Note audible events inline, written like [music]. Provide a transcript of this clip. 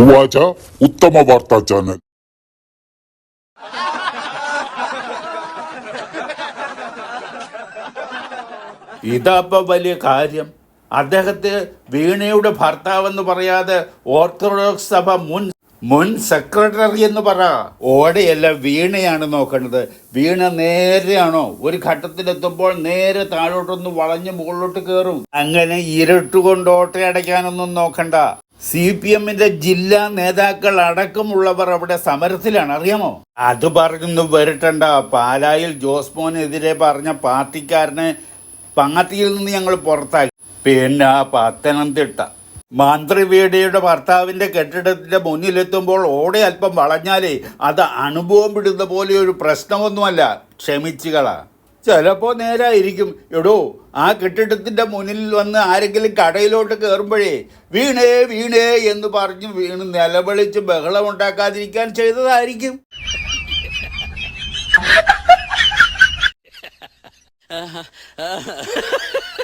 ഉവാച ഉത്തമ വാർത്താ ചാനൽ. ഇതപ്പൊ വലിയ കാര്യം. അദ്ദേഹത്തെ വീണയുടെ ഭർത്താവെന്ന് പറയാതെ ഓർത്തഡോക്സ് സഭ മുൻ മുൻ സെക്രട്ടറി എന്ന് പറ. ഓടെയല്ല വീണയാണ് നോക്കേണ്ടത് വീണ നേരെയാണോ? ഒരു ഘട്ടത്തിലെത്തുമ്പോൾ നേരെ താഴോട്ടൊന്ന് വളഞ്ഞ് മുകളിലോട്ട് കയറും അങ്ങനെ ഇരുട്ടുകൊണ്ട് ഓട്ടയടയ്ക്കാനൊന്നും നോക്കണ്ട. സി പി എമ്മിന്റെ ജില്ലാ നേതാക്കൾ അടക്കമുള്ളവർ അവിടെ സമരത്തിലാണ്. അറിയാമോ? അത് പറഞ്ഞു വരട്ടണ്ട. പാലായിൽ ജോസ്മോനെതിരെ പറഞ്ഞ പാർട്ടിക്കാരനെ പാർട്ടിയിൽ നിന്ന് ഞങ്ങൾ പുറത്താക്കി. പിന്നെ പത്തനംതിട്ട. മന്ത്രി വീടിയുടെ ഭർത്താവിന്റെ കെട്ടിടത്തിന്റെ മുന്നിലെത്തുമ്പോൾ ഓടെ അല്പം വളഞ്ഞാലേ അത് അനുഭവം വിടുന്ന പോലെ ഒരു പ്രശ്നമൊന്നുമല്ല. ക്ഷമിച്ചുകളാ. ചിലപ്പോ നേരായിരിക്കും. എടോ ആ കെട്ടിടത്തിന്റെ മുന്നിൽ വന്ന് ആരെങ്കിലും കടയിലോട്ട് കയറുമ്പോഴേ വീണേ വീണേ എന്ന് പറഞ്ഞ് വീണ് നിലവിളിച്ച് ബഹളം ഉണ്ടാക്കാതിരിക്കാൻ ചെയ്തതായിരിക്കും. [laughs]